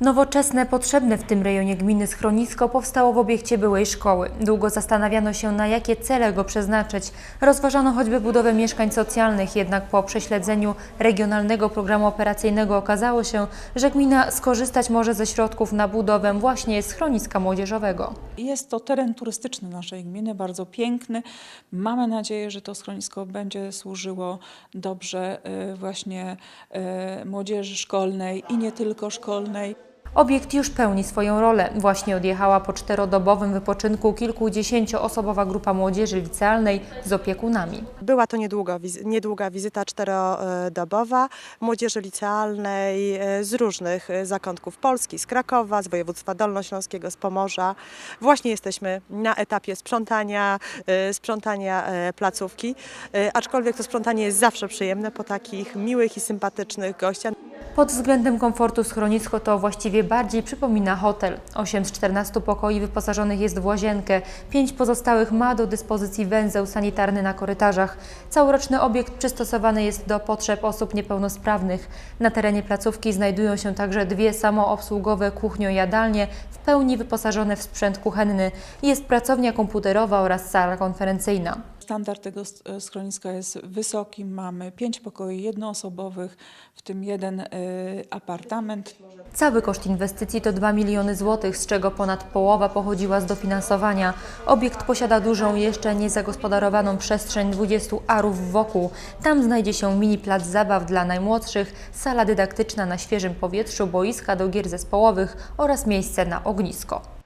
Nowoczesne, potrzebne w tym rejonie gminy schronisko powstało w obiekcie byłej szkoły. Długo zastanawiano się, na jakie cele go przeznaczyć. Rozważano choćby budowę mieszkań socjalnych, jednak po prześledzeniu regionalnego programu operacyjnego okazało się, że gmina skorzystać może ze środków na budowę właśnie schroniska młodzieżowego. Jest to teren turystyczny naszej gminy, bardzo piękny. Mamy nadzieję, że to schronisko będzie służyło dobrze y, właśnie y, młodzieży szkolnej i nie tylko szkolnej. Obiekt już pełni swoją rolę. Właśnie odjechała po czterodobowym wypoczynku kilkudziesięcioosobowa grupa młodzieży licealnej z opiekunami. Była to niedługo, niedługa wizyta czterodobowa młodzieży licealnej e, z różnych e, zakątków Polski, z Krakowa, z województwa dolnośląskiego, z Pomorza. Właśnie jesteśmy na etapie sprzątania, e, sprzątania placówki, aczkolwiek to sprzątanie jest zawsze przyjemne po takich miłych i sympatycznych gościach. Pod względem komfortu schronisko to właściwie bardziej przypomina hotel. 8 z 14 pokoi wyposażonych jest w łazienkę, 5 pozostałych ma do dyspozycji węzeł sanitarny na korytarzach. Całoroczny obiekt przystosowany jest do potrzeb osób niepełnosprawnych. Na terenie placówki znajdują się także dwie samoobsługowe kuchnio-jadalnie, w pełni wyposażone w sprzęt kuchenny. Jest pracownia komputerowa oraz sala konferencyjna. Standard tego e, schroniska jest wysoki. Mamy pięć pokoi jednoosobowych, w tym jeden y, apartament. Cały koszt inwestycji to 2 miliony złotych, z czego ponad połowa pochodziła z dofinansowania. Obiekt posiada dużą, jeszcze niezagospodarowaną przestrzeń 20 arów wokół. Tam znajdzie się mini plac zabaw dla najmłodszych, sala dydaktyczna na świeżym powietrzu, boiska do gier zespołowych oraz miejsce na ognisko.